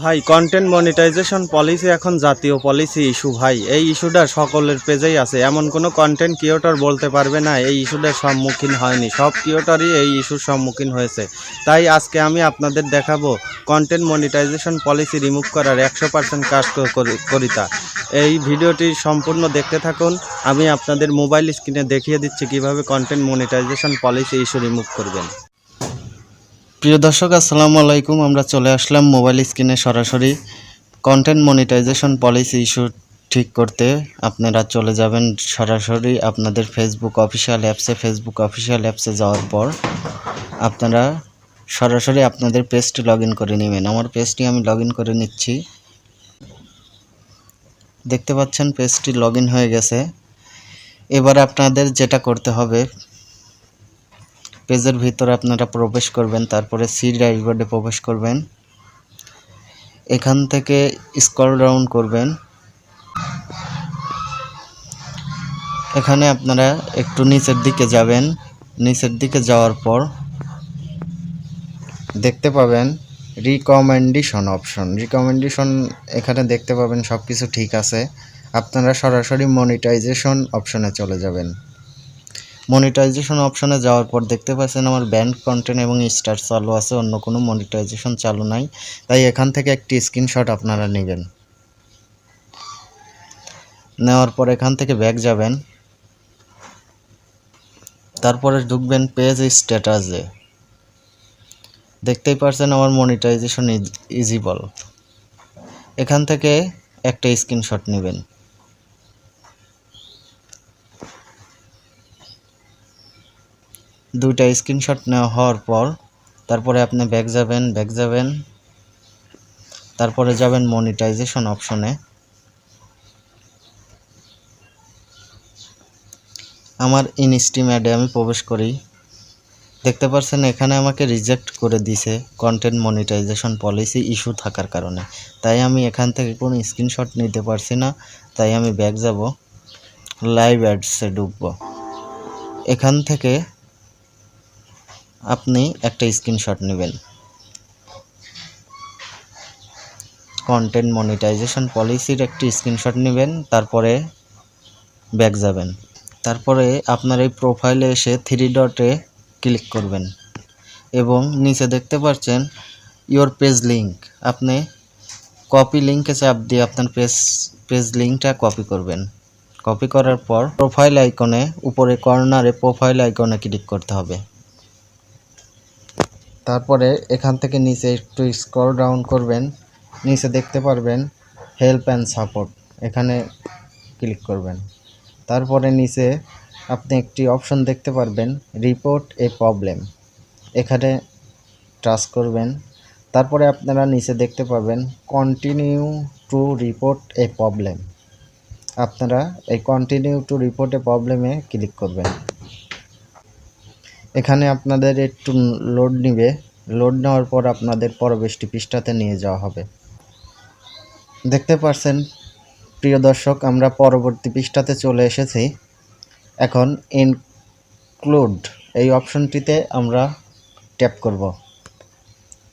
ভাই content monetisation policy এখন জাতীয় পলিসি ইস্যু ভাই। এই ইস্যুটা সকলের পেজেই আছে। এমন কোনো কন্টেন্ট ক্রিয়েটর বলতে পারবে না, এই ইস্যুটার সম্মুখীন হয়নি। সব ক্রিয়েটরই এই ইস্যুর সম্মুখীন হয়েছে। তাই আজকে আমি আপনাদের দেখাবো কন্টেন্ট মনিটাইজেশন পলিসি রিমুভ করার একশো পার্সেন্ট কাজ করি- করিতা। এই ভিডিওটি সম্পূর্ণ দেখতে থাকুন। আমি আপনাদের মোবাইল স্ক্রিনে দেখিয়ে দিচ্ছি কীভাবে content monetisation policy issue remove করবেন। প্রিয় দর্শক, আসসালামু আলাইকুম। আমরা চলে আসলাম মোবাইল স্ক্রিনে সরাসরি। কন্টেন্ট মনিটাইজেশন পলিসি ইস্যু ঠিক করতে আপনারা চলে যাবেন সরাসরি আপনাদের ফেসবুক অফিসিয়াল অ্যাপসে ফেসবুক অফিসিয়াল অ্যাপসে যাওয়ার পর আপনারা সরাসরি আপনাদের পেজটি লগ করে নেবেন। আমার পেজটি আমি লগ করে নিচ্ছি। দেখতে পাচ্ছেন পেজটি লগ হয়ে গেছে। এবার আপনাদের যেটা করতে হবে পেজের ভিতরে আপনারা প্রবেশ করবেন, তারপরে সি ড্যাশবোর্ডে প্রবেশ করবেন। এখান থেকে স্ক্রল ডাউন করবেন। এখানে আপনারা একটু নিচের দিকে যাবেন। নিচের দিকে যাওয়ার পর দেখতে পাবেন রিকমেন্ডেশন অপশন রিকমেন্ডেশন এখানে দেখতে পাবেন সব কিছু ঠিক আছে। আপনারা সরাসরি মনিটাইজেশন অপশনে চলে যাবেন। মনিটাইজেশন অপশনে যাওয়ার পর দেখতে পাচ্ছেন আমার ব্যান্ড কন্টেন্ট এবং স্টার চালু আছে, অন্য কোনো মনিটাইজেশন চালু নাই। তাই এখান থেকে একটি স্ক্রিনশট আপনারা নেবেন। নেওয়ার পর এখান থেকে ব্যাক যাবেন। তারপরে ঢুকবেন পেজ স্ট্যাটাসে দেখতেই পারছেন আমার মনিটাইজেশন ইজিবল এখান থেকে একটা স্ক্রিনশট নেবেন। দুইটা স্ক্রিনশট নেওয়া হওয়ার পর, তারপরে আপনি ব্যাক যাবেন ব্যাক যাবেন, তারপরে যাবেন মনিটাইজেশন অপশনে আমার ইনস্টিম অ্যাডে আমি প্রবেশ করি। দেখতে পাচ্ছেন এখানে আমাকে রিজেক্ট করে দিছে কন্টেন্ট মনিটাইজেশন পলিসি ইস্যু থাকার কারণে। তাই আমি এখান থেকে কোনো স্ক্রিনশট নিতে পারছি না, তাই আমি ব্যাক যাব লাইভ অ্যাডসে ঢুকবো। এখান থেকে আপনি একটা স্ক্রিনশট নেবেন। কন্টেন্ট মনিটাইজেশন পলিসির একটি স্ক্রিনশট নেবেন, তারপরে ব্যাক যাবেন। তারপরে আপনার এই প্রোফাইলে এসে থ্রি ডটে ক্লিক করবেন এবং নিচে দেখতে পাচ্ছেন ইওর পেজ লিঙ্ক আপনি কপি লিঙ্কে চাপ দিয়ে আপনার পেজ পেজ লিঙ্কটা কপি করবেন। কপি করার পর প্রোফাইল আইকনে উপরে কর্নারে প্রোফাইল আইকনে ক্লিক করতে হবে। তারপরে এখান থেকে নিচে একটু স্ক্রল ডাউন করবেন, নিচে দেখতে পারবেন হেল্প অ্যান্ড সাপোর্ট এখানে ক্লিক করবেন। তারপরে নিচে আপনি একটি অপশন দেখতে পারবেন রিপোর্ট এ প্রবলেম এখানে টাচ করবেন। তারপরে আপনারা নিচে দেখতে পাবেন continue to report a problem আপনারা এই কন্টিনিউ টু রিপোর্ট এ প্রবলেমে ক্লিক করবেন। এখানে আপনাদের একটু লোড নিবে। লোড নেওয়ার পর আপনাদের পরবর্তী পৃষ্ঠাতে নিয়ে যাওয়া হবে। দেখতে পাচ্ছেন প্রিয় দর্শক, আমরা পরবর্তী পৃষ্ঠাতে চলে এসেছি। এখন ইনক্লুড এই অপশনটিতে আমরা ট্যাপ করব।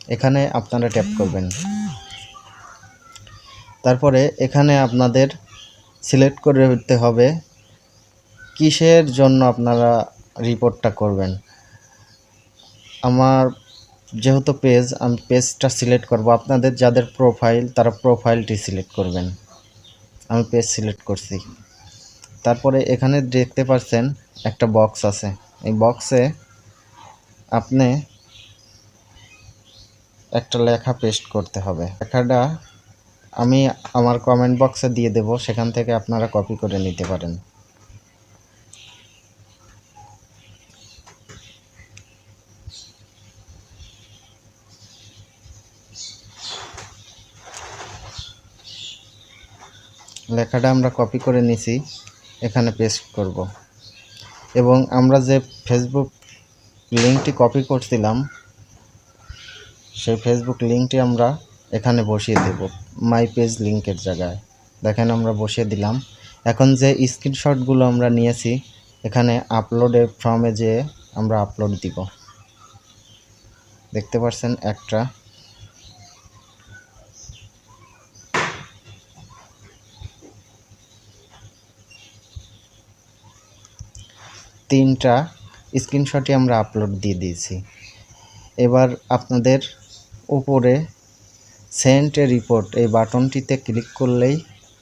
এখানে আপনারা ট্যাপ করবেন। তারপরে এখানে আপনাদের সিলেক্ট করে দিতে হবে, কিসের জন্য আপনারা রিপোর্টটা করবেন। আমার যেহেতু পেজ আমি পেজটা সিলেক্ট করব। আপনাদের যাদের প্রোফাইল তারা প্রোফাইলটি সিলেক্ট করবেন। আমি পেজ সিলেক্ট করছি। তারপরে এখানে দেখতে পাচ্ছেন একটা বক্স আছে। এই বক্সে আপনি একটা লেখা পেস্ট করতে হবে। লেখাটা আমি আমার কমেন্ট বক্সে দিয়ে দেব। সেখান থেকে আপনারা কপি করে নিতে পারেন। লেখাটা আমরা কপি করে নিছি, এখানে পেস্ট করব। এবং আমরা যে ফেসবুক লিঙ্কটি কপি করছিলাম, সেই ফেসবুক লিঙ্কটি আমরা এখানে বসিয়ে দেব মাই পেজ লিঙ্কের জায়গায়। দেখেন আমরা বসিয়ে দিলাম। এখন যে স্ক্রিনশটগুলো আমরা নিয়েছি, এখানে আপলোডে ফর্মে যে আমরা আপলোড দিব। দেখতে পাচ্ছেন একটা তিনটা স্ক্রিনশটই আমরা আপলোড দিয়ে দিয়েছি। এবার আপনাদের উপরে সেন্ট এ রিপোর্ট, এই বাটনটিতে ক্লিক করলেই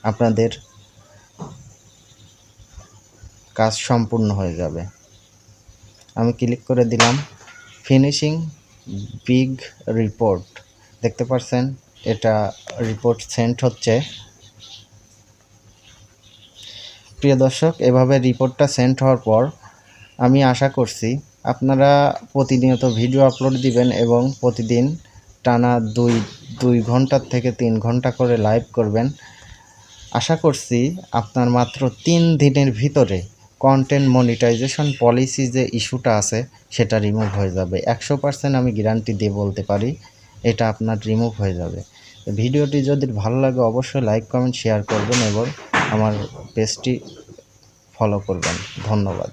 আপনাদের কাজ সম্পূর্ণ হয়ে যাবে। আমি ক্লিক করে দিলাম, ফিনিশিং বিগ রিপোর্ট। দেখতে পাচ্ছেন, এটা রিপোর্ট সেন্ট হচ্ছে। প্রিয় দর্শক, এভাবে রিপোর্টটা সেন্ট হওয়ার পর আমি আশা করছি আপনারা প্রতিনিয়ত ভিডিও আপলোড দিবেন এবং প্রতিদিন টানা দুই দুই ঘণ্টার থেকে তিন ঘণ্টা করে লাইভ করবেন। আশা করছি আপনার মাত্র তিন দিনের ভিতরে কন্টেন্ট মনিটাইজেশন পলিসি যে ইস্যুটা আছে, সেটা রিমুভ হয়ে যাবে। একশো পার্সেন্ট আমি গ্যারান্টি দিয়ে বলতে পারি, এটা আপনার রিমুভ হয়ে যাবে। ভিডিওটি যদি ভালো লাগে, অবশ্যই লাইক কমেন্ট শেয়ার করবেন এবং আমার পেজটি ফলো করবেন। ধন্যবাদ।